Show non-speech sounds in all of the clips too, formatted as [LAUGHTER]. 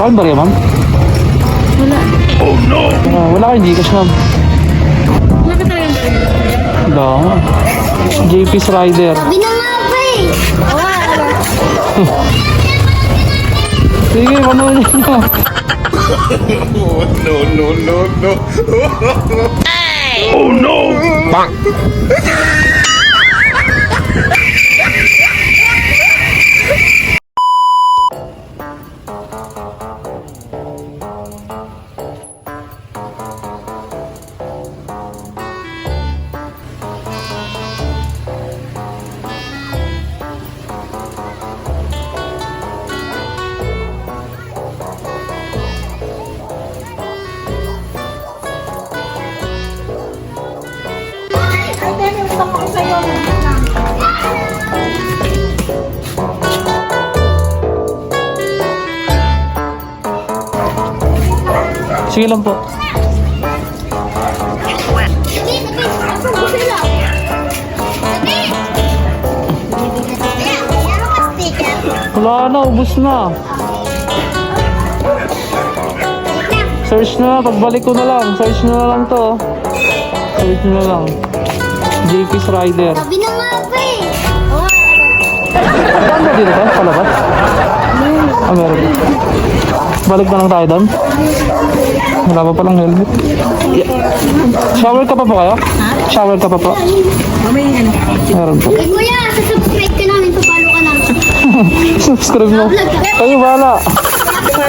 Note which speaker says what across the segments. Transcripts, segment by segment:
Speaker 1: Bakit ba rin, ma'am?
Speaker 2: Wala.
Speaker 1: Ah, wala kayong Gcash, ma'am.
Speaker 2: Wala ka talagang baril.
Speaker 1: Wala. JP's Rider.
Speaker 3: Sabi na nga ba eh.
Speaker 1: Sige, panoorin nyo.
Speaker 4: no, no, no, no.
Speaker 3: Ate,
Speaker 1: Sige lang po. Wala na, ubus na. Search na lang, pagbalik ko na lang. Search na lang to. Search na lang. JP's Rider.
Speaker 3: Sabi na nga ba eh.
Speaker 1: Saan ba dito tayo? Palabas? Ah, meron. Balik na lang tayo doon. Wala pa palang helmet. Yeah. Shower ka pa po kayo? Shower ka pa po?
Speaker 2: Ano.
Speaker 1: Meron po.
Speaker 3: Eh, kuya, [LAUGHS] subscribe ka namin. Papalo ka namin.
Speaker 1: Subscribe mo. Kayo bala.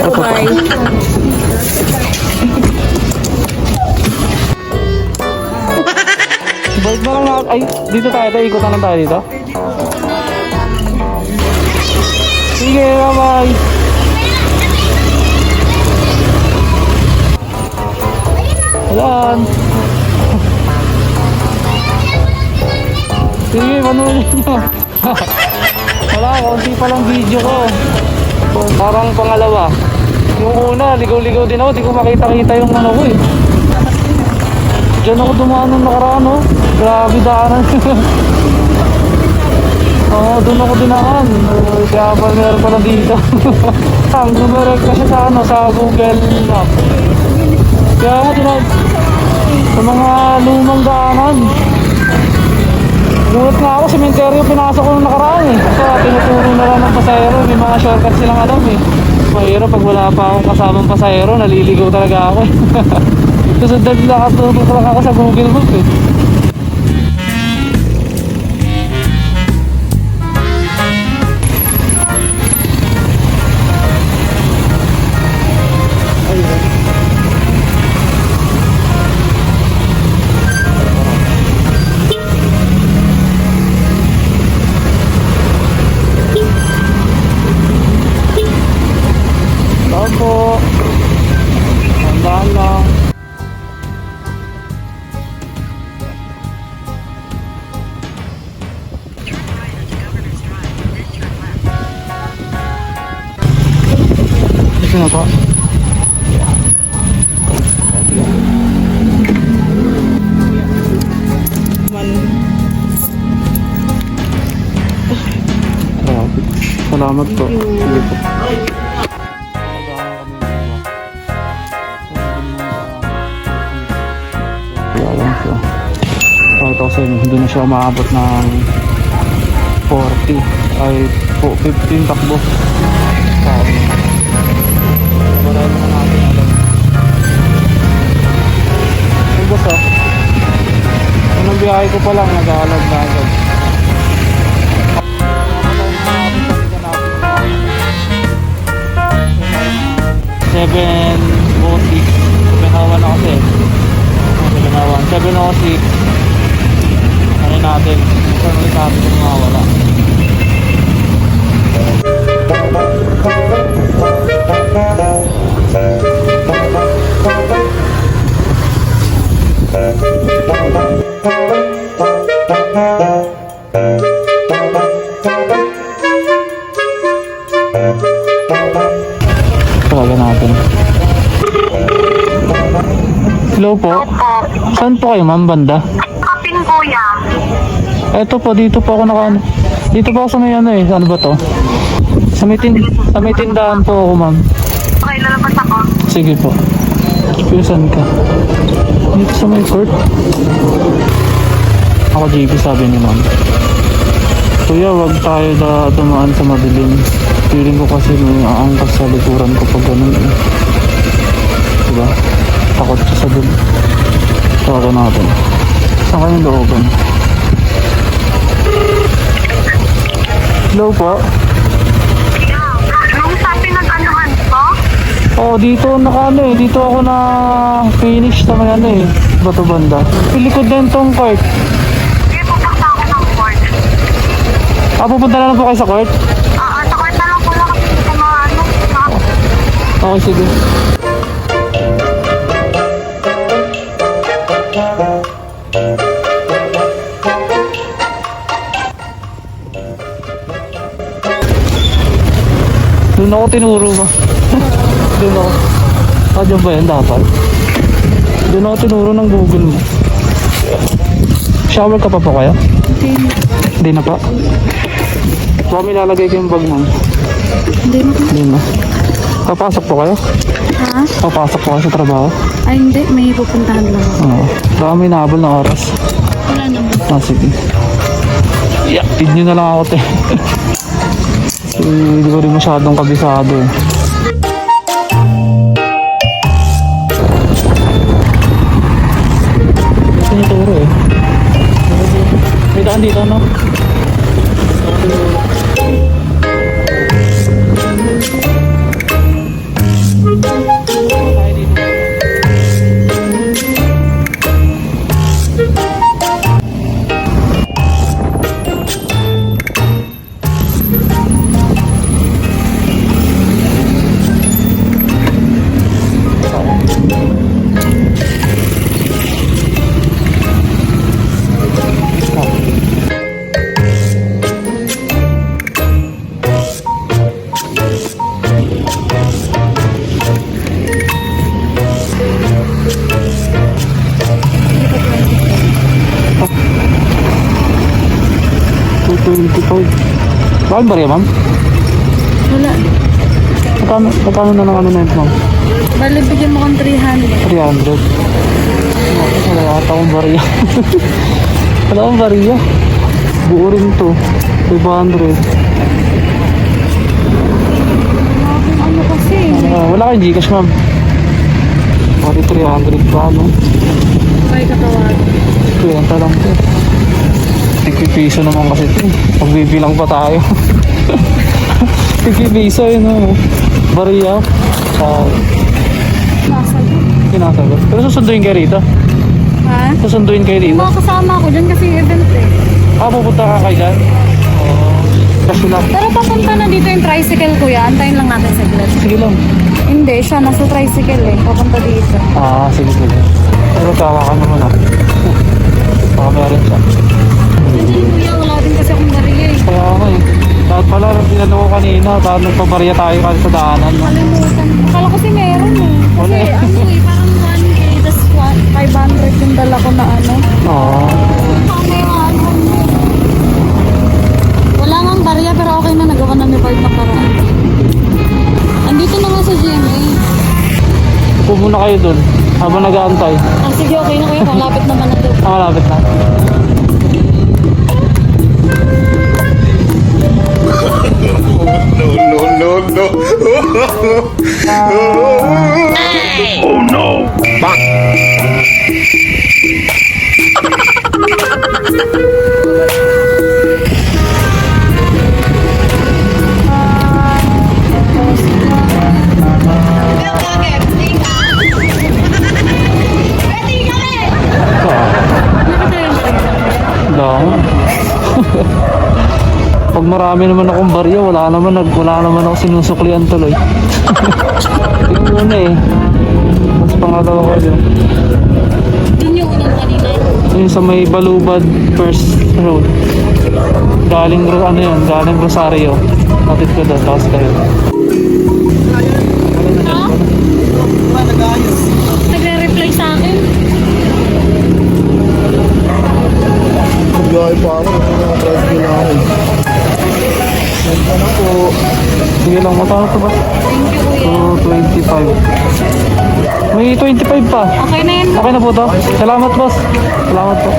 Speaker 2: Bye.
Speaker 1: Balik na lang na. Ay, dito tayo. Tayo, ikot na lang tayo dito. Sige, bye-bye. Ayan. Sige, panoorin nyo. Wala, konti pa lang video ko. Parang pangalawa. Yung una, ligaw-ligaw din ako. Di ko makita-kita yung ano ko eh. Diyan ako dumaan nung nakaraan, oh. Grabe daanan. [LAUGHS] Oo, doon ako dinaan. Uh, kaya pa meron pala dito. [LAUGHS] Ang gumerek kasi sa ano, sa Google Map. Kaya. Sa mga lumang daanan. Gulat nga ako, sementeryo pinasok ko nung nakaraan eh. So, tinuturo na lang ng pasahero. May mga shortcut silang alam eh. Mahirap pag wala pa akong kasamang pasahero, naliligaw talaga ako eh. [LAUGHS] Susundan lang ako, tutulak ako sa Google Map eh. Ito na po. Salamat po. Sige po. Alam ko. Pakita ko sa hindi na siya umaabot ng 40 ay po 15 takbo. Sabi. Unang biyahe ko pa lang, nag-aalag na agad. Seven oh six. One ako kasi. One. Seven oh six. Ano natin? Saan ulit natin kung? Hello po. Saan po kayo ma'am banda?
Speaker 5: Kapin kuya.
Speaker 1: Eto po, dito po ako naka... Dito po ako sa may ano eh. Ano ba to? Sa may, tin sa may tindahan po ako, ma'am.
Speaker 3: Okay, lalabas ako.
Speaker 1: Sige po. Pero saan ka? Dito sa may court. Ako JP sabi ni ma'am. Kuya, wag tayo na dumaan sa madilim. Feeling ko kasi may aangkas sa likuran ko pag ganun eh. Diba? Takot siya sa dun. Tawagan natin. Saan kayong looban? Hello po.
Speaker 3: Nung sa pinag-anuhan ko,
Speaker 1: Oh, dito naka ano eh. Dito ako na finish sa may ano eh. Bato banda. Pilikod din tong court.
Speaker 3: hindi pupunta ako ng court.
Speaker 1: Ah, pupunta na lang po kayo sa court?
Speaker 3: Ah, sa court na lang po lang kasi sa mga ano, mga
Speaker 1: Okay, sige. Doon ako tinuro mo. [LAUGHS] Doon ako. Ah, dyan ba yan dapat? Doon ako tinuro ng Google mo. Shower ka pa po kaya?
Speaker 2: Hindi na.
Speaker 1: Hindi na pa. Baka may lalagay ko yung bag mo.
Speaker 2: Hindi na.
Speaker 1: Hindi na. Papasok po kayo?
Speaker 2: Ha?
Speaker 1: Papasok po kayo sa trabaho?
Speaker 2: Ay, hindi. May pupuntahan lang ako.
Speaker 1: Oo. Baka may nahabol na oras.
Speaker 2: Wala naman.
Speaker 1: Ah, sige. Yeah, feed nyo na lang ako, te. [LAUGHS] Hindi ko rin masyadong kabisado eh. Sinituro eh. May daan dito, no? 225. Bakit ba rin, ma'am?
Speaker 2: Wala.
Speaker 1: Magkano, magkano na ng ano na yun, ma'am?
Speaker 2: Bali, bigyan mo kang 300.
Speaker 1: 300. Wala yata akong bariya. Wala akong bariya. [LAUGHS] Buo rin to. 500.
Speaker 2: Ano kasi?
Speaker 1: Uh, wala kang Gcash, ma'am. Bali, 300 pa, no?
Speaker 2: Ay, katawag.
Speaker 1: 30 lang po. Tigpipiso naman kasi ito. eh. Magbibilang pa tayo. [LAUGHS] Tigpipiso yun, no? Bariya. Ah,
Speaker 2: Nasa doon.
Speaker 1: sinasagot. Pero susunduin kayo rito.
Speaker 2: Ha?
Speaker 1: Susunduin kayo dito.
Speaker 2: mga kasama ko dyan kasi event eh.
Speaker 1: Ah, pupunta ka kay Dan? Oo. Kasi lang.
Speaker 2: Pero papunta na dito yung tricycle kuya. Antayin lang natin sa glass.
Speaker 1: Sige lang.
Speaker 2: Hindi, siya nasa tricycle eh. Papunta dito.
Speaker 1: Ah, sige, sige. Pero tawa ka naman ah. Baka meron siya. Kanina, dahil nagpabarya tayo kasi sa daanan. No?
Speaker 2: Kalimutan. Akala ko kasi meron eh. Kasi
Speaker 1: Wala eh.
Speaker 2: ano eh, parang 1K, tas 500 yung dala ko na ano.
Speaker 1: Oo.
Speaker 2: Wala ngang barya pero okay na nagawa na ni Bart na paraan. Andito na nga sa GMA.
Speaker 1: Upo muna kayo dun habang nag-aantay.
Speaker 2: Ah, sige, okay na kuya. Malapit naman na doon.
Speaker 1: Ah, malapit na.
Speaker 4: No, no, no. oh no.
Speaker 1: Ah, dami. Marami naman akong barya, wala naman, nag, wala naman ako sinusuklian tuloy. [LAUGHS] Yung una eh. Mas pangalawa ko yun.
Speaker 2: Yun yung unang kanina.
Speaker 1: Yung sa may Balubad First Road. Galing, Ro- ano yun, galing Rosario. Natid ko doon, tapos kayo.
Speaker 2: Nagre-reply sa akin.
Speaker 4: Biyahe pa ako. Nakakrive ko na ako.
Speaker 1: Sige lang, magkano to ba?
Speaker 2: Thank you, kuya.
Speaker 1: 225. May 25 pa.
Speaker 2: Okay na yan.
Speaker 1: Okay na po to. Salamat boss. Salamat po.